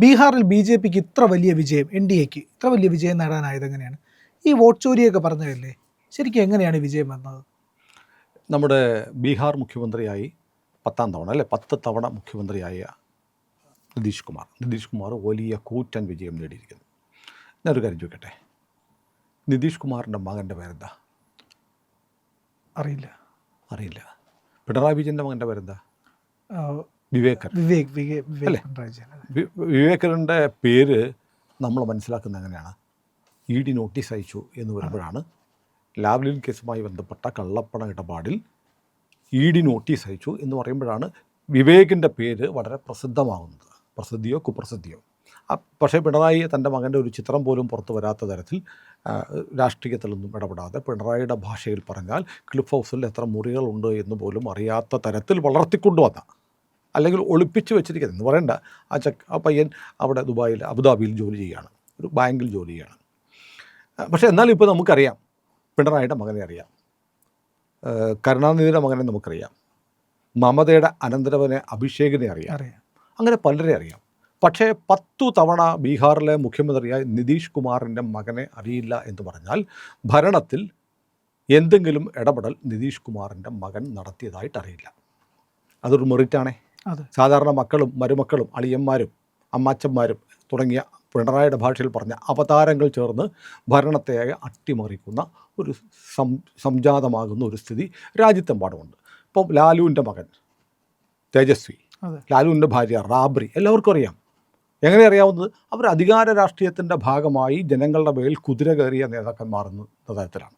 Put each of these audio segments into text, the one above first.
ബീഹാറിൽ B J പിക്ക് ഇത്ര വലിയ വിജയം എൻ ഡി എക്ക് ഇത്ര വലിയ വിജയം നേടാനായത് എങ്ങനെയാണ്? ഈ വോട്ട് ചോരിയൊക്കെ പറഞ്ഞതല്ലേ? ശരിക്കും എങ്ങനെയാണ് വിജയം വന്നത്? നമ്മുടെ ബീഹാർ മുഖ്യമന്ത്രിയായി പത്താം തവണ അല്ലെ? പത്ത് തവണ മുഖ്യമന്ത്രിയായ നിതീഷ് കുമാർ. നിതീഷ് കുമാർ വലിയ കൂറ്റൻ വിജയം നേടിയിരിക്കുന്നു. ഞാനൊരു കാര്യം ചോദിക്കട്ടെ? നിതീഷ് കുമാറിന്റെ മകന്റെ പേരെന്താ? അറിയില്ല. അറിയില്ല. പിണറായി വിജയന്റെ മകന്റെ പേരെന്താ? വിവേകൻ വിവേക് വിവേക് വിവേക് അല്ലേ? പിണറായി വിജയൻ, അതെ. വി- വിവേകന്റെ പേര് നമ്മൾ മനസ്സിലാക്കുന്നത് എങ്ങനെയാണ് ഇ ഡി നോട്ടീസ് അയച്ചു എന്ന് വരുമ്പോഴാണ് ലാവ്ലിൻ കേസുമായി ബന്ധപ്പെട്ട കള്ളപ്പണ ഇടപാടിൽ ഇ ഡി നോട്ടീസ് അയച്ചു എന്ന് പറയുമ്പോഴാണ് വിവേകിന്റെ പേര് വളരെ പ്രസിദ്ധമാകുന്നത് പ്രസിദ്ധിയോ കുപ്രസിദ്ധിയോ പക്ഷേ പിണറായി തന്റെ മകന്റെ ഒരു ചിത്രം പോലും പുറത്തു വരാത്ത തരത്തിൽ രാഷ്ട്രീയത്തിലൊന്നും ഇടപെടാതെ പിണറായിയുടെ ഭാഷയിൽ പറഞ്ഞാൽ ക്ലിഫ് ഹൗസിൽ എത്ര മുറികളുണ്ട് എന്ന് പോലും അറിയാത്ത തരത്തിൽ വളർത്തിക്കൊണ്ടുവന്ന അല്ലെങ്കിൽ ഒളിപ്പിച്ച് വെച്ചിരിക്കുന്നത്. എന്ന് പറയണ്ട. ആ ചക്ക് ആ പയ്യൻ അവിടെ ദുബായിൽ അബുദാബിയിൽ ജോലി ചെയ്യുകയാണ്. ഒരു ബാങ്കിൽ ജോലി ചെയ്യുകയാണ്. പക്ഷേ എന്നാലും ഇപ്പോൾ നമുക്കറിയാം. പിണറായിയുടെ മകനെ അറിയാം. കരുണാനിധിയുടെ മകനെ നമുക്കറിയാം. മമതയുടെ അനന്തരവനെ അഭിഷേകിനെ അറിയാം. അറിയാം. അങ്ങനെ പലരെ അറിയാം. പക്ഷേ പത്തു തവണ ബീഹാറിലെ മുഖ്യമന്ത്രിയായ നിതീഷ് കുമാറിന്റെ മകനെ അറിയില്ല എന്ന് പറഞ്ഞാൽ ഭരണത്തിൽ എന്തെങ്കിലും ഇടപെടൽ നിതീഷ് കുമാറിന്റെ മകൻ നടത്തിയതായിട്ടറിയില്ല അതൊരു മെറിറ്റാണേ സാധാരണ മക്കളും മരുമക്കളും അളിയന്മാരും അമ്മാച്ചന്മാരും തുടങ്ങിയ പിണറായിയുടെ ഭാഷയിൽ പറഞ്ഞ അവതാരങ്ങൾ ചേർന്ന് ഭരണത്തെ അട്ടിമറിക്കുന്ന ഒരു സം സംജാതമാകുന്ന ഒരു സ്ഥിതി രാജ്യത്തെമ്പാടുമുണ്ട് ഇപ്പം ലാലുവിന്റെ മകൻ തേജസ്വി ലാലുവിന്റെ ഭാര്യ റാബ്രി എല്ലാവർക്കും അറിയാം. എങ്ങനെ അറിയാവുന്നത്? അവർ അധികാര രാഷ്ട്രീയത്തിന്റെ ഭാഗമായി ജനങ്ങളുടെ മേൽ കുതിര കയറിയ നേതാക്കന്മാർ എന്ന തരത്തിലാണ്.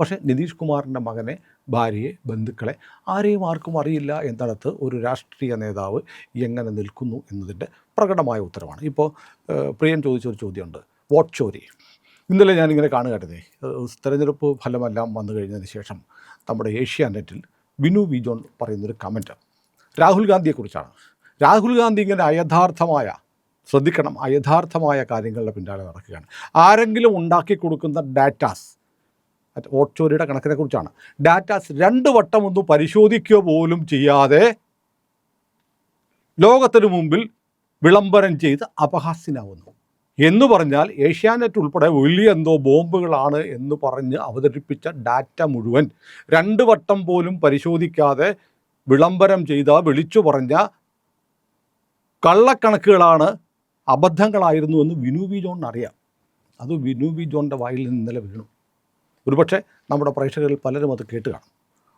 പക്ഷേ നിതീഷ് കുമാറിന്റെ മകനെ ഭാര്യയെ ബന്ധുക്കളെ ആരെയും ആർക്കും അറിയില്ല എന്നിടത്ത് ഒരു രാഷ്ട്രീയ നേതാവ് എങ്ങനെ നിൽക്കുന്നു എന്നതിന്റെ പ്രകടമായ ഉത്തരവാണ്. ഇപ്പോൾ പ്രിയൻ ചോദിച്ചൊരു ചോദ്യമുണ്ട്. വോട്ട് ചോരി? ഇന്നലെ ഞാനിങ്ങനെ കാണുകയായിരുന്നേ തെരഞ്ഞെടുപ്പ് ഫലമെല്ലാം വന്നു കഴിഞ്ഞതിന് ശേഷം നമ്മുടെ ഏഷ്യാനെറ്റിൽ ബിനു വി ജോൺ പറയുന്നൊരു കമന്റ്. രാഹുൽ ഗാന്ധിയെക്കുറിച്ചാണ് രാഹുൽ ഗാന്ധി ഇങ്ങനെ അയഥാർത്ഥമായ ശ്രദ്ധിക്കണം അയഥാർത്ഥമായ കാര്യങ്ങളുടെ പിന്നാലെ നടക്കുകയാണ്. ആരെങ്കിലും ഉണ്ടാക്കി കൊടുക്കുന്ന ഡാറ്റാസ് ഓട്ടോറിയുടെ കണക്കിനെ കുറിച്ചാണ്. ഡാറ്റാസ് രണ്ട് വട്ടം ഒന്ന് പരിശോധിക്കുക പോലും ചെയ്യാതെ ലോകത്തിന് മുമ്പിൽ വിളംബരം ചെയ്ത് അപഹാസ്യനാവുന്നു. എന്ന് പറഞ്ഞാൽ ഏഷ്യാനെറ്റ് ഉൾപ്പെടെ വലിയ എന്തോ ബോംബുകളാണ് എന്ന് പറഞ്ഞ് അവതരിപ്പിച്ച ഡാറ്റ മുഴുവൻ രണ്ട് വട്ടം പോലും പരിശോധിക്കാതെ വിളംബരം ചെയ്ത വിളിച്ചു പറഞ്ഞ കള്ളക്കണക്കുകളാണ് അബദ്ധങ്ങളായിരുന്നു എന്ന് വിനു വി ജോണിന് അറിയാം. അത് വിനു വി ജോണിന്റെ വായിൽ നിന്ന് ഇന്നലെ വീണു. ഒരുപക്ഷെ നമ്മുടെ പ്രേക്ഷകരിൽ പലരും അത് കേട്ട് കാണും.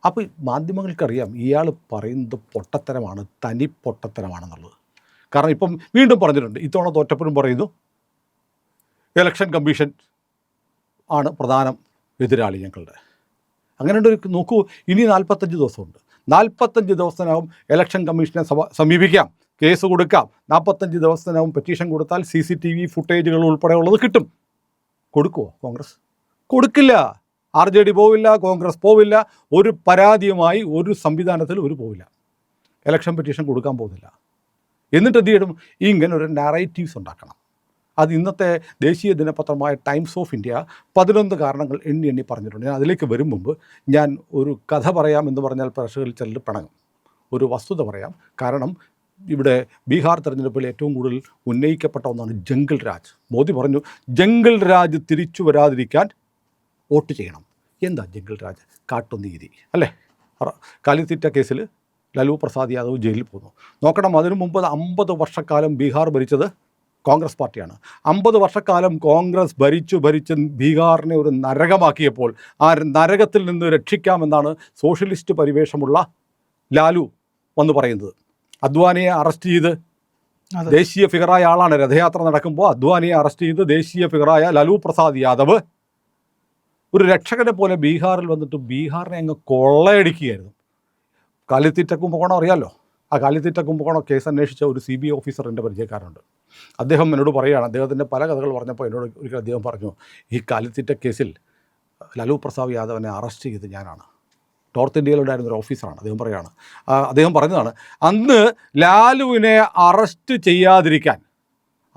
അപ്പോൾ മാധ്യമങ്ങൾക്കറിയാം ഇയാൾ പറയുന്നത് പൊട്ടത്തരമാണ് തനി പൊട്ടത്തരമാണെന്നുള്ളത്. കാരണം ഇപ്പം വീണ്ടും പറഞ്ഞിട്ടുണ്ട് ഇത്തവണ തോറ്റപ്പോഴും പറയുന്നു ഇലക്ഷൻ കമ്മീഷൻ ആണ് പ്രധാനം എതിരാളി ഞങ്ങളുടെ. അങ്ങനെ ഒരു നോക്കൂ ഇനി നാൽപ്പത്തഞ്ച് ദിവസമുണ്ട്. നാൽപ്പത്തഞ്ച് ദിവസത്തിനകം ഇലക്ഷൻ കമ്മീഷനെ സമീപിക്കാം കേസ് കൊടുക്കാം. നാൽപ്പത്തഞ്ച് ദിവസത്തിനകം പെറ്റീഷൻ കൊടുത്താൽ സി സി ടി വി ഫുട്ടേജുകൾ ഉൾപ്പെടെയുള്ളത് കിട്ടും. കൊടുക്കുമോ കോൺഗ്രസ്? കൊടുക്കില്ല. ആർ ജെ ഡി പോവില്ല കോൺഗ്രസ് പോവില്ല ഒരു പരാതിയുമായി ഒരു സംവിധാനത്തിൽ ഒരു പോവില്ല. ഇലക്ഷൻ പെറ്റീഷൻ കൊടുക്കാൻ പോകുന്നില്ല. എന്നിട്ട് എന്ത് ഇങ്ങനെ ഒരു നാറേറ്റീവ്സ് ഉണ്ടാക്കണം. അത് ഇന്നത്തെ ദേശീയ ദിനപത്രമായ ടൈംസ് ഓഫ് ഇന്ത്യ പതിനൊന്ന് കാരണങ്ങൾ എണ്ണി എണ്ണി പറഞ്ഞിട്ടുണ്ട്. ഞാൻ അതിലേക്ക് വരും മുമ്പ് ഞാൻ ഒരു കഥ പറയാം എന്ന് പറഞ്ഞാൽ പ്രേക്ഷകരിൽ ചിലർ പിണങ്ങും. ഒരു വസ്തുത പറയാം. കാരണം ഇവിടെ ബീഹാർ തെരഞ്ഞെടുപ്പിൽ ഏറ്റവും കൂടുതൽ ഉന്നയിക്കപ്പെട്ട ഒന്നാണ് ജംഗിൾ രാജ്. മോദി പറഞ്ഞു ജംഗിൾ രാജ് തിരിച്ചു വരാതിരിക്കാൻ വോട്ട് ചെയ്യണം. എന്താ ജംഗിൾ രാജ്? കാട്ടുനീതി അല്ലേ? കാലിത്തീറ്റ കേസിൽ ലാലു പ്രസാദ് യാദവ് ജയിലിൽ പോകുന്നു നോക്കണം അതിനു മുമ്പ് അമ്പത് വർഷക്കാലം ബീഹാർ ഭരിച്ചത് കോൺഗ്രസ് പാർട്ടിയാണ്. അമ്പത് വർഷക്കാലം കോൺഗ്രസ് ഭരിച്ചു ഭരിച്ച് ബീഹാറിനെ ഒരു നരകമാക്കിയപ്പോൾ ആ നരകത്തിൽ നിന്ന് രക്ഷിക്കാമെന്നാണ് സോഷ്യലിസ്റ്റ് പരിവേഷമുള്ള ലാലു വന്ന് പറയുന്നത്. അദ്വാനിയെ അറസ്റ്റ് ചെയ്ത് ദേശീയ ഫിഗറായ ആളാണ് രഥയാത്ര നടക്കുമ്പോൾ അദ്വാനിയെ അറസ്റ്റ് ചെയ്ത് ദേശീയ ഫിഗറായ ലാലു പ്രസാദ് യാദവ് ഒരു രക്ഷകനെ പോലെ ബീഹാറിൽ വന്നിട്ട് ബീഹാറിനെ അങ്ങ് കൊള്ളയടിക്കുകയായിരുന്നു. കാലിത്തീറ്റ കുംഭകോണം അറിയാമല്ലോ ആ കാലിത്തീറ്റ കുംഭകോണം കേസ് അന്വേഷിച്ച ഒരു സി ബി ഐ ഓഫീസർ എന്റെ പരിചയക്കാരുണ്ട് അദ്ദേഹം എന്നോട് പറയുകയാണ് അദ്ദേഹത്തിന്റെ പല കഥകൾ പറഞ്ഞപ്പോൾ എന്നോട് ഒരിക്കൽ അദ്ദേഹം പറഞ്ഞു ഈ കാലിത്തീറ്റ കേസിൽ ലാലു പ്രസാദ് യാദവനെ അറസ്റ്റ് ചെയ്ത് ഞാനാണ്. നോർത്ത് ഇന്ത്യയിലുണ്ടായിരുന്ന ഒരു ഓഫീസറാണ്. അദ്ദേഹം പറയുകയാണ് അദ്ദേഹം പറഞ്ഞതാണ് അന്ന് ലാലുവിനെ അറസ്റ്റ് ചെയ്യാതിരിക്കാൻ.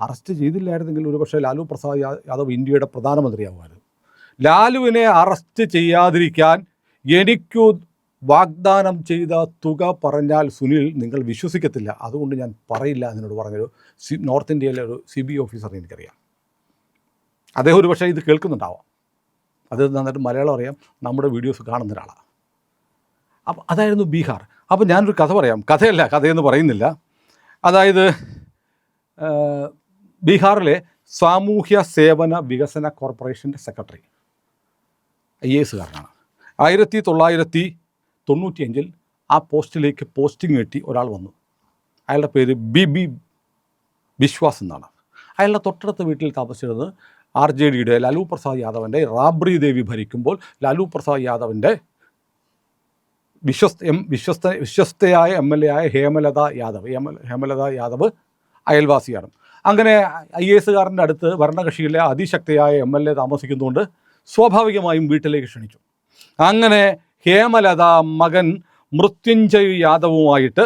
അറസ്റ്റ് ചെയ്തില്ലായിരുന്നെങ്കിൽ ഒരുപക്ഷെ ലാലു പ്രസാദ് യാദവ് ഇന്ത്യയുടെ പ്രധാനമന്ത്രിയാകുമായിരുന്നു ലാലുവിനെ അറസ്റ്റ് ചെയ്യാതിരിക്കാൻ എനിക്കു വാഗ്ദാനം ചെയ്ത തുക പറഞ്ഞാൽ സുനിൽ നിങ്ങൾ വിശ്വസിക്കത്തില്ല. അതുകൊണ്ട് ഞാൻ പറയില്ല എന്നോട് പറഞ്ഞൊരു സി നോർത്ത് ഇന്ത്യയിലെ ഒരു സി ബി ഓഫീസറിനെ എനിക്കറിയാം. അദ്ദേഹം ഒരു പക്ഷേ ഇത് കേൾക്കുന്നുണ്ടാവാം. അത് നന്നായിട്ട് മലയാളം അറിയാം. നമ്മുടെ വീഡിയോസ് കാണുന്ന ഒരാളാണ് അപ്പം അതായിരുന്നു ബീഹാർ. അപ്പോൾ ഞാനൊരു കഥ പറയാം. കഥയല്ല കഥയെന്ന് പറയുന്നില്ല. അതായത് ബീഹാറിലെ സാമൂഹ്യ സേവന വികസന കോർപ്പറേഷന്റെ സെക്രട്ടറി. ഐ എ എസുകാരനാണ് ആയിരത്തി തൊള്ളായിരത്തി തൊണ്ണൂറ്റിയഞ്ചിൽ ആ പോസ്റ്റിലേക്ക് പോസ്റ്റിംഗ് കിട്ടി ഒരാൾ വന്നു. അയാളുടെ പേര് ബി ബി ബിശ്വാസ് എന്നാണ്. അയാളുടെ തൊട്ടടുത്ത വീട്ടിൽ താമസിച്ചിരുന്നത് ആർ ജെ ഡിയുടെ ലാലു പ്രസാദ് യാദവിന്റെ റാബ്രി ദേവി ഭരിക്കുമ്പോൾ ലാലു പ്രസാദ് യാദവിന്റെ വിശ്വസ്ത എം വിശ്വസ്ത വിശ്വസ്തയായ എം എൽ എ ആയ ഹേമലത യാദവ് ഹേമ- ഹേമലത യാദവ് അയൽവാസിയാണ്. അങ്ങനെ ഐ എ എസുകാരന്റെ അടുത്ത് ഭരണകക്ഷിയിലെ അതിശക്തിയായ എം എൽ എ താമസിക്കുന്നതുകൊണ്ട് സ്വാഭാവികമായും വീട്ടിലേക്ക് ക്ഷണിച്ചു. അങ്ങനെ ഹേമലത മകൻ മൃത്യുഞ്ജയ് യാദവുമായിട്ട്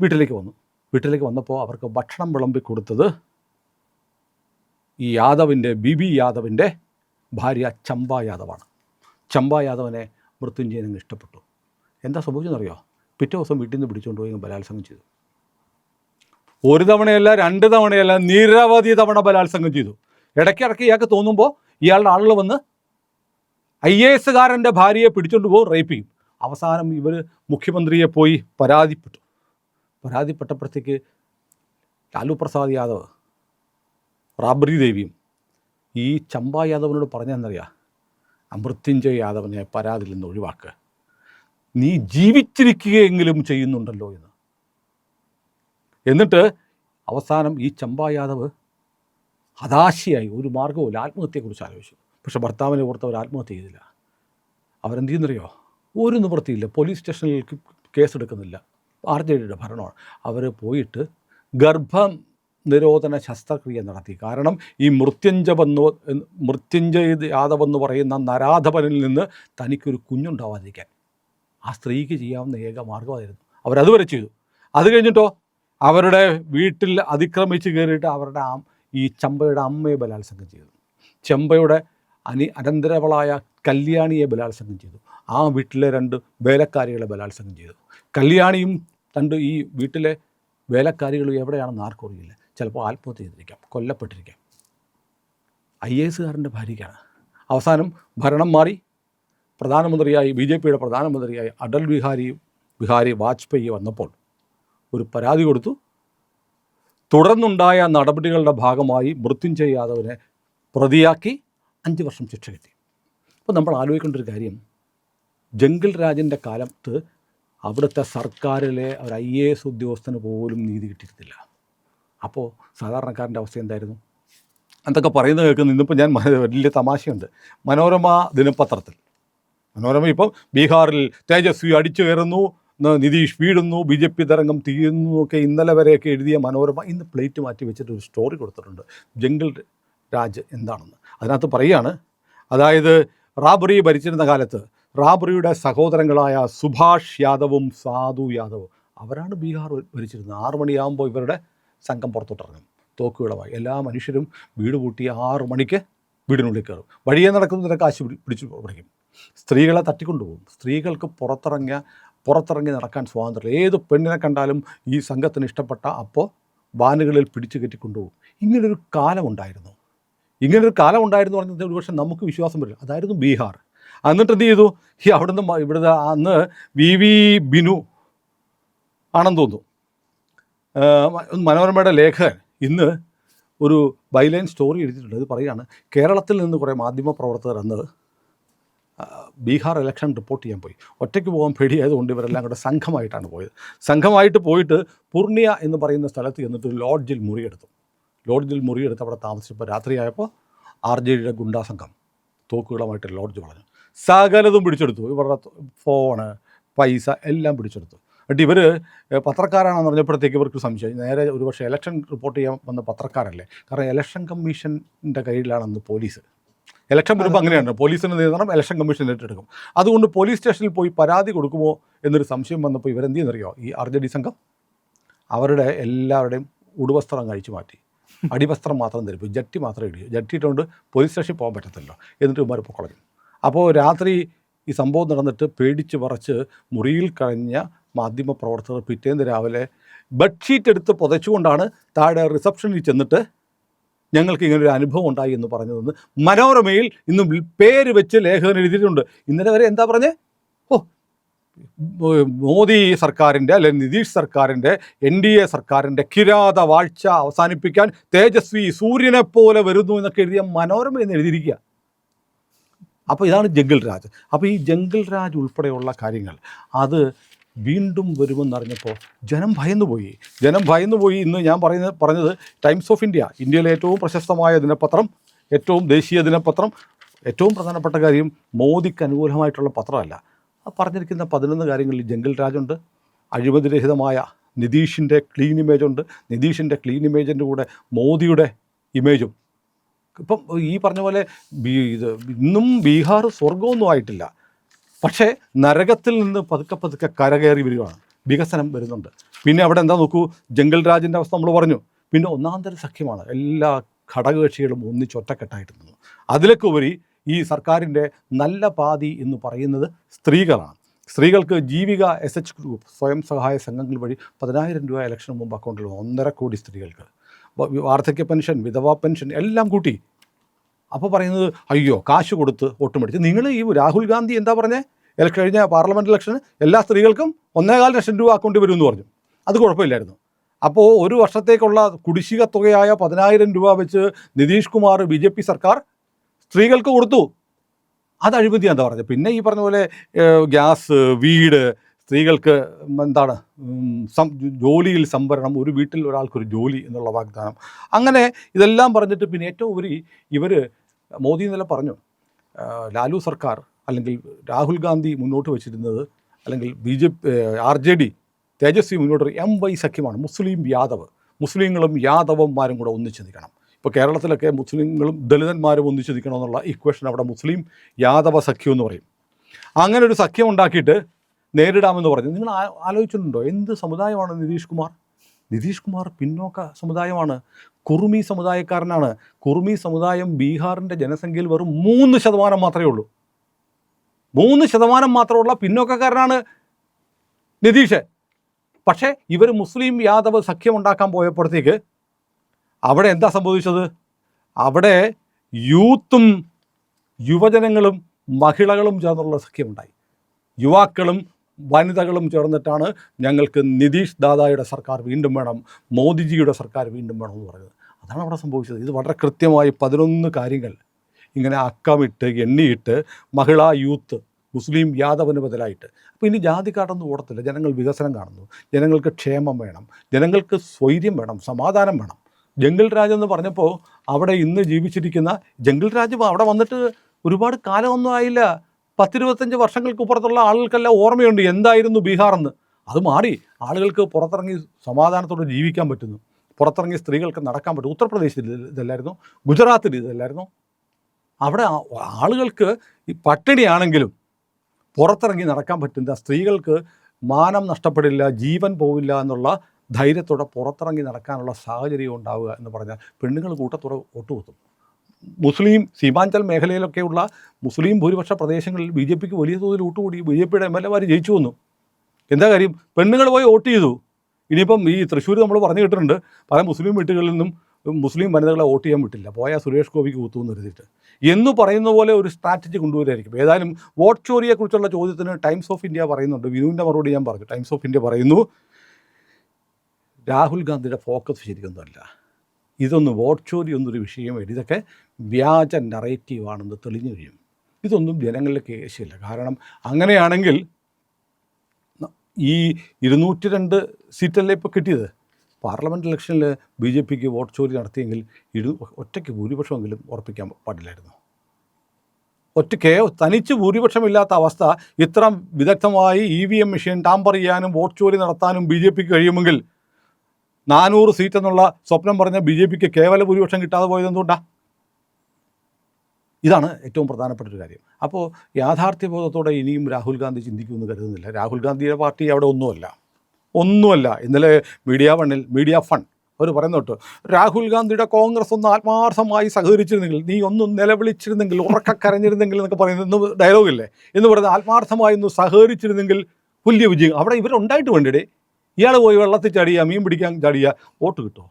വീട്ടിലേക്ക് വന്നു. വീട്ടിലേക്ക് വന്നപ്പോൾ അവർക്ക് ഭക്ഷണം വിളമ്പി കൊടുത്തത് ഈ യാദവിന്റെ ബി ബി യാദവിന്റെ ഭാര്യ ചമ്പ യാദവാണ്. ചമ്പ യാദവനെ മൃത്യുഞ്ജയൻ ഇഷ്ടപ്പെട്ടു. എന്താ സംഭവിച്ചെന്നറിയോ? പിറ്റേ ദിവസം വീട്ടിൽ നിന്ന് പിടിച്ചുകൊണ്ട് പോയി ബലാത്സംഗം ചെയ്തു. ഒരു തവണയല്ല രണ്ട് തവണയല്ല നിരവധി തവണ ബലാത്സംഗം ചെയ്തു. ഇടയ്ക്കിടയ്ക്ക് ഇയാൾക്ക് തോന്നുമ്പോൾ ഇയാളുടെ ആളുകൾ വന്ന് ഐ എ എസ്സുകാരന്റെ ഭാര്യയെ പിടിച്ചുകൊണ്ട് പോകും റേപ്പ് ചെയ്യും. അവസാനം ഇവർ മുഖ്യമന്ത്രിയെ പോയി പരാതിപ്പെട്ടു. പരാതിപ്പെട്ടപ്പോഴത്തേക്ക് ലാലു പ്രസാദ് യാദവ് റാബ്രി ദേവിയും ഈ ചമ്പ യാദവനോട് പറഞ്ഞെന്നറിയാം അമൃത്യുഞ്ജയ് യാദവിനെ പരാതിയിൽ നിന്ന് ഒഴിവാക്കുക. നീ ജീവിച്ചിരിക്കുകയെങ്കിലും ചെയ്യുന്നുണ്ടല്ലോ എന്ന്. എന്നിട്ട് അവസാനം ഈ ചമ്പ യാദവ് ഹതാശയായി. ഒരു മാർഗവുമില്ല ആത്മഹത്യയെക്കുറിച്ച് ആലോചിച്ചു. പക്ഷേ ഭർത്താവിനെ ഓർത്ത് അവർ ആത്മഹത്യ ചെയ്തില്ല. അവരെന്ത് ചെയ്യുന്നറിയോ? ഒരു നിവൃത്തിയില്ല. പോലീസ് സ്റ്റേഷനിൽ കേസെടുക്കുന്നില്ല. ആർ ജെ ഡിയുടെ ഭരണമാണ്. അവർ പോയിട്ട് ഗർഭം നിരോധന ശസ്ത്രക്രിയ നടത്തി. കാരണം ഈ മൃത്യുഞ്ജവെന്ന് മൃത്യുഞ്ജയ യാദവ് എന്ന് പറയുന്ന നരാധപനിൽ നിന്ന് തനിക്കൊരു കുഞ്ഞുണ്ടാവാതിരിക്കാൻ. ആ സ്ത്രീക്ക് ചെയ്യാവുന്ന ഏക മാർഗമായിരുന്നു അവരതുവരെ ചെയ്തു. അത് കഴിഞ്ഞിട്ടോ? അവരുടെ വീട്ടിൽ അതിക്രമിച്ച് കയറിയിട്ട് അവരുടെ ആ ഈ ചമ്പയുടെ അമ്മയെ ബലാത്സംഗം ചെയ്തു. ചെമ്പയുടെ അനി അനന്തരവളായ കല്യാണിയെ ബലാത്സംഗം ചെയ്തു. ആ വീട്ടിലെ രണ്ട് വേലക്കാരികളെ ബലാത്സംഗം ചെയ്തു. കല്യാണിയും രണ്ട് ഈ വീട്ടിലെ വേലക്കാരികളും എവിടെയാണെന്ന് ആർക്കും അറിയില്ല. ചിലപ്പോൾ ആത്മഹത്യ ചെയ്തിരിക്കാം കൊല്ലപ്പെട്ടിരിക്കാം. ഐ എസുകാരന്റെ ഭാര്യയ്ക്കാണ്. അവസാനം ഭരണം മാറി. പ്രധാനമന്ത്രിയായി ബി ജെ പിയുടെ പ്രധാനമന്ത്രിയായി അടൽ ബിഹാരി ബിഹാരി വാജ്പേയി വന്നപ്പോൾ ഒരു പരാതി കൊടുത്തു. തുടർന്നുണ്ടായ നടപടികളുടെ ഭാഗമായി മൃത്യുഞ്ജയ് യാദവിനെ പ്രതിയാക്കി അഞ്ച് വർഷം ശിക്ഷ കിട്ടി അപ്പോൾ നമ്മൾ ആലോചിക്കേണ്ട ഒരു കാര്യം ജംഗിൾ രാജന്റെ കാലത്ത് അവിടുത്തെ സർക്കാരിലെ ഒരു ഐ എ എസ് ഉദ്യോഗസ്ഥന് പോലും നീതി കിട്ടിയിരുന്നില്ല. അപ്പോൾ സാധാരണക്കാരന്റെ അവസ്ഥ എന്തായിരുന്നു? എന്തൊക്കെ പറയുന്നത് കേൾക്കുന്നു ഇന്നിപ്പോൾ ഞാൻ വലിയ തമാശയുണ്ട്. മനോരമ ദിനപത്രത്തിൽ. മനോരമ ഇപ്പം ബീഹാറിൽ തേജസ്വി അടിച്ചു കയറുന്നു നിതീഷ് വീഴുന്നു ബി ജെ പി തരംഗം തീരുന്നു ഒക്കെ ഇന്നലെ വരെയൊക്കെ എഴുതിയ മനോരമ ഇന്ന് പ്ലേറ്റ് മാറ്റി വെച്ചിട്ട് ഒരു സ്റ്റോറി കൊടുത്തിട്ടുണ്ട്. ജംഗിൾ രാജ് എന്താണെന്ന്. അതിനകത്ത് പറയുകയാണ് അതായത് റാബറി ഭരിച്ചിരുന്ന കാലത്ത് റാബറിയുടെ സഹോദരങ്ങളായ സുഭാഷ് യാദവും സാധു യാദവും അവരാണ് ബീഹാർ ഭരിച്ചിരുന്നത്. ആറു മണിയാകുമ്പോൾ ഇവരുടെ സംഘം പുറത്തോട്ടിറങ്ങും. തോക്കുകളമായി എല്ലാ മനുഷ്യരും വീട് പൂട്ടി ആറു മണിക്ക് വീടിനുള്ളിൽ കയറും. വഴിയെ നടക്കുന്നതിനെ കാശ് പിടി- പിടിച്ചു പിടിക്കും. സ്ത്രീകളെ തട്ടിക്കൊണ്ടുപോകും. സ്ത്രീകൾക്ക് പുറത്തിറങ്ങിയ പുറത്തിറങ്ങി നടക്കാൻ സ്വാതന്ത്ര്യം. ഏത് പെണ്ണിനെ കണ്ടാലും ഈ സംഘത്തിന് ഇഷ്ടപ്പെട്ട അപ്പോൾ വാനുകളിൽ പിടിച്ചു കെട്ടിക്കൊണ്ടുപോകും ഇങ്ങനൊരു കാലമുണ്ടായിരുന്നു ഇങ്ങനൊരു കാലം ഉണ്ടായിരുന്നു പറഞ്ഞത് ഒരുപക്ഷെ നമുക്ക് വിശ്വാസം വരില്ല. അതായിരുന്നു ബീഹാർ. എന്നിട്ട് എന്ത് ചെയ്തു? ഈ അവിടുന്ന് ഇവിടുത്തെ അന്ന് വി വി ബിനു ആണെന്ന് തോന്നുന്നു. മനോരമയുടെ ലേഖകൻ ഇന്ന് ഒരു ബൈലൈൻ സ്റ്റോറി എഴുതിയിട്ടുണ്ട്. അത് പറയുകയാണ് കേരളത്തിൽ നിന്ന് കുറേ മാധ്യമ പ്രവർത്തകർ അന്ന് ആ, ബീഹാർ ഇലക്ഷൻ റിപ്പോർട്ട് ചെയ്യാൻ പോയി. ഒറ്റയ്ക്ക് പോകാൻ പേടിയായതുകൊണ്ട് ഇവരെല്ലാം കൂടെ സംഘമായിട്ടാണ് പോയത്. സംഘമായിട്ട് പോയിട്ട് പൂർണിയ എന്ന് പറയുന്ന സ്ഥലത്ത് ചെന്നിട്ട് ലോഡ്ജിൽ മുറിയെടുത്തു. ലോഡ്ജിൽ മുറിയെടുത്ത് അവിടെ താമസിച്ചപ്പോൾ രാത്രിയായപ്പോൾ ആർ ജെ ഡിയുടെ ഗുണ്ടാ സംഘം തോക്കുകളുമായിട്ട് ലോഡ്ജ് വളഞ്ഞു. സകലതും പിടിച്ചെടുത്തു. ഇവരുടെ ഫോണ് പൈസ എല്ലാം പിടിച്ചെടുത്തു. എന്നിട്ട് ഇവർ പത്രക്കാരാണെന്ന് പറഞ്ഞപ്പോഴത്തേക്ക് ഇവർക്ക് സംശയം. നേരെ ഒരുപക്ഷെ ഇലക്ഷൻ റിപ്പോർട്ട് ചെയ്യാൻ വന്ന പത്രക്കാരല്ലേ? കാരണം ഇലക്ഷൻ കമ്മീഷന്റെ കയ്യിലാണെന്ന് പോലീസ് ഇലക്ഷൻ വരുമ്പോൾ അങ്ങനെയാണ് പോലീസിന് നിയന്ത്രണം ഇലക്ഷൻ കമ്മീഷൻ ഏറ്റെടുക്കും അതുകൊണ്ട് പോലീസ് സ്റ്റേഷനിൽ പോയി പരാതി കൊടുക്കുമോ എന്നൊരു സംശയം വന്നപ്പോൾ ഇവരെന്ത് ചെയ്യുന്നറിയോ ഈ ആർ ജെ ഡി സംഘം അവരുടെ എല്ലാവരുടെയും ഉടുവസ്ത്രം കഴിച്ചു മാറ്റി. അടിവസ്ത്രം മാത്രം തരും ജട്ടി മാത്രം ഇടിച്ചു ജട്ടി ഇട്ടുകൊണ്ട് പോലീസ് സ്റ്റേഷനിൽ പോകാൻ പറ്റത്തില്ലോ എന്നിട്ട് ഇവന്മാർ പൊക്കളഞ്ഞു. അപ്പോൾ രാത്രി ഈ സംഭവം നടന്നിട്ട് പേടിച്ച് പറച്ച് മുറിയിൽ കഴിഞ്ഞ മാധ്യമപ്രവർത്തകർ പിറ്റേന്ന് രാവിലെ ബെഡ്ഷീറ്റ് എടുത്ത് പുതച്ചുകൊണ്ടാണ് താഴെ റിസപ്ഷനിൽ ചെന്നിട്ട് ഞങ്ങൾക്ക് ഇങ്ങനെ ഒരു അനുഭവം ഉണ്ടായി എന്ന് പറഞ്ഞതെന്ന് മനോരമയിൽ ഇന്ന് പേര് വെച്ച് ലേഖകൻ എഴുതിയിട്ടുണ്ട്. ഇന്നലെ വരെ എന്താ പറഞ്ഞേ? ഓ മോദി സർക്കാരിന്റെ അല്ലെ നിതീഷ് സർക്കാരിന്റെ എൻ ഡി എ സർക്കാരിന്റെ കിരാത വാഴ്ച അവസാനിപ്പിക്കാൻ തേജസ്വി സൂര്യനെ പോലെ വരുന്നു എന്നൊക്കെ എഴുതിയ മനോരമ എന്ന് എഴുതിയിരിക്കുക. അപ്പോൾ ഇതാണ് ജംഗിൾ രാജ്. അപ്പോൾ ഈ ജംഗിൾ രാജ് ഉൾപ്പെടെയുള്ള കാര്യങ്ങൾ അത് വീണ്ടും വരുമെന്നറിഞ്ഞപ്പോൾ ജനം ഭയന്നുപോയി ജനം ഭയന്നുപോയി ഇന്ന് ഞാൻ പറയുന്ന പറഞ്ഞത് ടൈംസ് ഓഫ് ഇന്ത്യ ഇന്ത്യയിലെ ഏറ്റവും പ്രശസ്തമായ ദിനപത്രം ഏറ്റവും ദേശീയ ദിനപത്രം ഏറ്റവും പ്രധാനപ്പെട്ട കാര്യം മോദിക്ക് അനുകൂലമായിട്ടുള്ള പത്രമല്ല. ആ പറഞ്ഞിരിക്കുന്ന പതിനൊന്ന് കാര്യങ്ങളിൽ ജംഗിൾ രാജുണ്ട് അഴിമതിരഹിതമായ നിതീഷിന്റെ ക്ലീൻ ഇമേജ് ഉണ്ട് നിതീഷിന്റെ ക്ലീൻ ഇമേജിന്റെ കൂടെ മോദിയുടെ ഇമേജും ഇപ്പം ഈ പറഞ്ഞ പോലെ ഇത് ഇന്നും ബീഹാർ സ്വർഗമൊന്നും ആയിട്ടില്ല. പക്ഷേ നരകത്തിൽ നിന്ന് പതുക്കെ പതുക്കെ കരകയറി വരികയാണ്. വികസനം വരുന്നുണ്ട്. പിന്നെ അവിടെ എന്താ നോക്കൂ? ജംഗിൾ രാജിന്റെ അവസ്ഥ നമ്മൾ പറഞ്ഞു. പിന്നെ ഒന്നാം തരം സഖ്യമാണ്. എല്ലാ ഘടകകക്ഷികളും ഒന്നിച്ച് ഒറ്റക്കെട്ടായിട്ട് നിന്നു. അതിലൊക്കെ ഉപരി ഈ സർക്കാരിന്റെ നല്ല പാതി എന്ന് പറയുന്നത് സ്ത്രീകളാണ്. സ്ത്രീകൾക്ക് ജീവിക എസ് എച്ച് ഗ്രൂപ്പ് സ്വയം സഹായ സംഘങ്ങൾ വഴി പതിനായിരം രൂപ ഇലക്ഷന് മുമ്പ് അക്കൗണ്ടിൽ. ഒന്നര കോടി സ്ത്രീകൾക്ക്. വാർദ്ധക്യ പെൻഷൻ വിധവാ പെൻഷൻ എല്ലാം കൂട്ടി അപ്പോൾ പറയുന്നത് അയ്യോ കാശ് കൊടുത്ത് വോട്ട് മേടിച്ച് നിങ്ങൾ ഈ രാഹുൽ ഗാന്ധി എന്താ പറഞ്ഞേ? ഇലക്ഷൻ കഴിഞ്ഞ പാർലമെന്റ് ഇലക്ഷന് എല്ലാ സ്ത്രീകൾക്കും ഒന്നേകാൽ ലക്ഷം രൂപ അക്കൗണ്ടിൽ വരുമെന്ന് പറഞ്ഞു. അത് കുഴപ്പമില്ലായിരുന്നു. അപ്പോൾ ഒരു വർഷത്തേക്കുള്ള കുടിശ്ശിക തുകയായ പതിനായിരം രൂപ വെച്ച് Nitish Kumar B J P സർക്കാർ സ്ത്രീകൾക്ക് കൊടുത്തു. അത് അഴിമതി എന്താ പറഞ്ഞത് പിന്നെ ഈ പറഞ്ഞ പോലെ ഗ്യാസ് വീട് സ്ത്രീകൾക്ക് എന്താണ് ജോലിയിൽ സംവരണം ഒരു വീട്ടിൽ ഒരാൾക്കൊരു ജോലി എന്നുള്ള വാഗ്ദാനം. അങ്ങനെ ഇതെല്ലാം പറഞ്ഞിട്ട് പിന്നെ ഏറ്റവും ഉപരി ഇവർ മോദി എന്നല്ല പറഞ്ഞു ലാലു സർക്കാർ അല്ലെങ്കിൽ രാഹുൽ ഗാന്ധി മുന്നോട്ട് വെച്ചിരുന്നത് അല്ലെങ്കിൽ B J P R J D Tejashwi മുന്നോട്ട് എം വൈ സഖ്യമാണ് മുസ്ലിം യാദവ്. മുസ്ലിങ്ങളും യാദവന്മാരും കൂടെ ഒന്നിച്ചു നിൽക്കണം. ഇപ്പോൾ കേരളത്തിലൊക്കെ മുസ്ലിങ്ങളും ദളിതന്മാരും ഒന്നിച്ചു നിൽക്കണമെന്നുള്ള ഇക്വേഷൻ അവിടെ മുസ്ലിം യാദവ സഖ്യം എന്ന് പറയും. അങ്ങനെ ഒരു സഖ്യം ഉണ്ടാക്കിയിട്ട് നേരിടാമെന്ന് പറഞ്ഞു. നിങ്ങൾ ആലോചിച്ചിട്ടുണ്ടോ? എന്ത് സമുദായമാണ് നിതീഷ് കുമാർ? നിതീഷ് കുമാർ പിന്നോക്ക സമുദായമാണ്. കുറുമി സമുദായക്കാരനാണ്. കുറുമി സമുദായം ബീഹാറിന്റെ ജനസംഖ്യയിൽ വെറും മൂന്ന് ശതമാനം മാത്രമേ ഉള്ളൂ. മൂന്ന് ശതമാനം മാത്രമുള്ള പിന്നോക്കക്കാരനാണ് നിതീഷ്. പക്ഷേ ഇവർ മുസ്ലിം യാദവ് സഖ്യം ഉണ്ടാക്കാൻ പോയപ്പോഴത്തേക്ക് അവിടെ എന്താ സംഭവിച്ചത്? അവിടെ യൂത്തും യുവജനങ്ങളും മഹിളകളും ചേർന്നുള്ള സഖ്യമുണ്ടായി. യുവാക്കളും വനിതകളും ചേർന്നിട്ടാണ് ഞങ്ങൾക്ക് നിതീഷ് ദാദായുടെ സർക്കാർ വീണ്ടും വേണം മോദിജിയുടെ സർക്കാർ വീണ്ടും വേണം എന്ന് പറയുന്നത് അതാണ് അവിടെ സംഭവിച്ചത്. ഇത് വളരെ കൃത്യമായി പതിനൊന്ന് കാര്യങ്ങൾ ഇങ്ങനെ അക്കമിട്ട് എണ്ണിയിട്ട് മഹിളാ യൂത്ത് മുസ്ലിം യാദവന് ബദലായിട്ട്. അപ്പോൾ ഇനി ജാതി കാട്ടൊന്നും ഓടത്തില്ല. ജനങ്ങൾ വികസനം കാണുന്നു. ജനങ്ങൾക്ക് ക്ഷേമം വേണം. ജനങ്ങൾക്ക് സ്വൈര്യം വേണം. സമാധാനം വേണം. ജംഗിൾ രാജ് എന്ന് പറഞ്ഞപ്പോൾ അവിടെ ഇന്ന് ജീവിച്ചിരിക്കുന്ന ജംഗിൾ രാജ് അവിടെ വന്നിട്ട് ഒരുപാട് കാലമൊന്നും ആയില്ല. പത്തിരുപത്തഞ്ച് വർഷങ്ങൾക്ക് പുറത്തുള്ള ആളുകൾക്കെല്ലാം ഓർമ്മയുണ്ട് എന്തായിരുന്നു ബീഹാർ എന്ന് അത് മാറി ആളുകൾക്ക് പുറത്തിറങ്ങി സമാധാനത്തോടെ ജീവിക്കാൻ പറ്റുന്നു. പുറത്തിറങ്ങി സ്ത്രീകൾക്ക് നടക്കാൻ പറ്റും ഉത്തർപ്രദേശിൽ ഇത് ഇതല്ലായിരുന്നു. ഗുജറാത്തിൽ ഇതല്ലായിരുന്നു. അവിടെ ആളുകൾക്ക് ഈ പട്ടിണിയാണെങ്കിലും പുറത്തിറങ്ങി നടക്കാൻ പറ്റുന്ന സ്ത്രീകൾക്ക് മാനം നഷ്ടപ്പെടില്ല ജീവൻ പോവില്ല എന്നുള്ള ധൈര്യത്തോടെ പുറത്തിറങ്ങി നടക്കാനുള്ള സാഹചര്യം ഉണ്ടാവുക എന്ന് പറഞ്ഞാൽ പെണ്ണുങ്ങൾ കൂട്ടത്തോടെ ഒട്ടുകുത്തും മുസ്ലിം സീമാഞ്ചൽ മേഖലയിലൊക്കെയുള്ള മുസ്ലിം ഭൂരിപക്ഷ പ്രദേശങ്ങളിൽ ബി ജെ പിക്ക് വലിയ തോതിൽ ഊട്ടുകൂടി ബി ജെ പിയുടെ എം എൽ എമാർ ജയിച്ചു വന്നു. എന്താ കാര്യം? പെണ്ണുങ്ങൾ പോയി വോട്ട് ചെയ്തു. ഇനിയിപ്പം ഈ തൃശ്ശൂർ നമ്മൾ പറഞ്ഞു കേട്ടിട്ടുണ്ട്. പല മുസ്ലിം വീട്ടുകളിൽ നിന്നും മുസ്ലിം വനിതകളെ വോട്ട് ചെയ്യാൻ വിട്ടില്ല. പോയാൽ സുരേഷ് ഗോപിക്ക് കുത്തുമെന്ന് കരുതിയിട്ട്. എന്ന് പറയുന്ന പോലെ ഒരു സ്ട്രാറ്റജി കൊണ്ടുവരായിരിക്കും ഏതായാലും വോട്ട് ചോറിയെക്കുറിച്ചുള്ള ചോദ്യത്തിന് ടൈംസ് ഓഫ് ഇന്ത്യ പറയുന്നുണ്ട്. വിനുവിന്റെ മറുപടി ഞാൻ പറഞ്ഞു. ടൈംസ് ഓഫ് ഇന്ത്യ പറയുന്നു രാഹുൽ ഗാന്ധിയുടെ ഫോക്കസ് ശരിയൊന്നുമല്ല ഇതൊന്ന് വോട്ട് ചോരി ഒന്നൊരു വിഷയമേ ഇതൊക്കെ വ്യാജ നറേറ്റീവാണെന്ന് തെളിഞ്ഞു കഴിയും ഇതൊന്നും ജനങ്ങളിലേക്ക് ഏശില്ല കാരണം അങ്ങനെയാണെങ്കിൽ ഈ ഇരുന്നൂറ്റി രണ്ട് സീറ്റല്ലേ ഇപ്പോൾ കിട്ടിയത്? പാർലമെന്റ് ഇലക്ഷനിൽ ബി ജെ പിക്ക് വോട്ട് ചോരി നടത്തിയെങ്കിൽ ഇരു ഒറ്റയ്ക്ക് ഭൂരിപക്ഷമെങ്കിലും ഉറപ്പിക്കാൻ പാടില്ലായിരുന്നു. ഒറ്റയ്ക്ക് തനിച്ച് ഭൂരിപക്ഷമില്ലാത്ത അവസ്ഥ ഇത്ര വിദഗ്ധമായി E V M machine tamper ചെയ്യാനും വോട്ട് ചോരി നടത്താനും ബി ജെ പിക്ക് കഴിയുമെങ്കിൽ നാനൂറ് സീറ്റ് എന്നുള്ള സ്വപ്നം പറഞ്ഞ ബി ജെ പിക്ക് കേവല ഭൂരിപക്ഷം കിട്ടാതെ പോയത് എന്തുകൊണ്ടാണ് ഇതാണ് ഏറ്റവും പ്രധാനപ്പെട്ട ഒരു കാര്യം. അപ്പോൾ യാഥാർത്ഥ്യബോധത്തോടെ ഇനിയും രാഹുൽ ഗാന്ധി ചിന്തിക്കുമെന്ന് കരുതുന്നില്ല. രാഹുൽ ഗാന്ധിയുടെ പാർട്ടി അവിടെ ഒന്നുമല്ല. ഒന്നുമല്ല. ഇന്നലെ മീഡിയ വണ്ണിൽ മീഡിയ ഫൺ അവർ പറയുന്ന കേട്ടോ രാഹുൽ ഗാന്ധിയുടെ കോൺഗ്രസ് ഒന്ന് ആത്മാർത്ഥമായി സഹകരിച്ചിരുന്നെങ്കിൽ നീ ഒന്നും നിലവിളിച്ചിരുന്നെങ്കിൽ ഉറക്ക കരഞ്ഞിരുന്നെങ്കിൽ എന്നൊക്കെ പറയുന്നത് ഇന്ന് ഡയലോഗില്ലേ? എന്ന് പറയുന്നത് ആത്മാർത്ഥമായി ഒന്ന് സഹകരിച്ചിരുന്നെങ്കിൽ പുല്യ വിജയം. അവിടെ ഇവരുണ്ടായിട്ട് വേണ്ടിടേ ഇയാൾ പോയി വെള്ളത്തിൽ ചാടിയ മീൻ പിടിക്കാൻ ചാടിയ വോട്ട് കിട്ടുമോ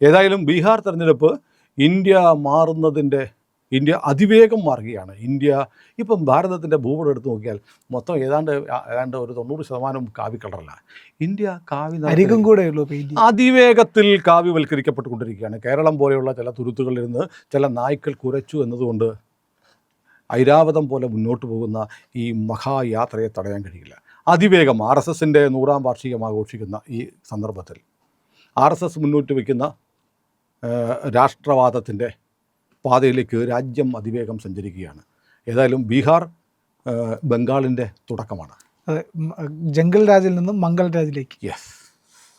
ഏതായാലും ബീഹാർ തെരഞ്ഞെടുപ്പ് ഇന്ത്യ മാറുന്നതിന്റെ ഇന്ത്യ അതിവേഗം മാറുകയാണ്. ഇന്ത്യ ഇപ്പം ഭാരതത്തിന്റെ ഭൂപടം എടുത്ത് നോക്കിയാൽ മൊത്തം ഏതാണ്ട് ഏതാണ്ട് ഒരു തൊണ്ണൂറ് ശതമാനം കളറല്ല ഇന്ത്യ കാവി അരികും കൂടെ ഉള്ളൂ ഇപ്പൊ അതിവേഗത്തിൽ കാവ്യവൽക്കരിക്കപ്പെട്ടുകൊണ്ടിരിക്കുകയാണ് കേരളം പോലെയുള്ള ചില തുരുത്തുകളിൽ നിന്ന് ചില നായ്ക്കൾ കുരച്ചു എന്നതുകൊണ്ട് ഐരാവതം പോലെ മുന്നോട്ട് പോകുന്ന ഈ മഹായാത്രയെ തടയാൻ കഴിയില്ല. അതിവേഗം ആർ എസ് എസിന്റെ നൂറാം വാർഷികം ആഘോഷിക്കുന്ന ഈ സന്ദർഭത്തിൽ ആർ എസ് എസ് മുന്നോട്ട് വയ്ക്കുന്ന രാഷ്ട്രവാദത്തിന്റെ പാതയിലേക്ക് രാജ്യം അതിവേഗം സഞ്ചരിക്കുകയാണ്. ഏതായാലും ബീഹാർ ബംഗാളിന്റെ തുടക്കമാണ്. ജംഗൽ രാജിൽ നിന്നും മംഗൾ രാജിലേക്ക്. യെസ്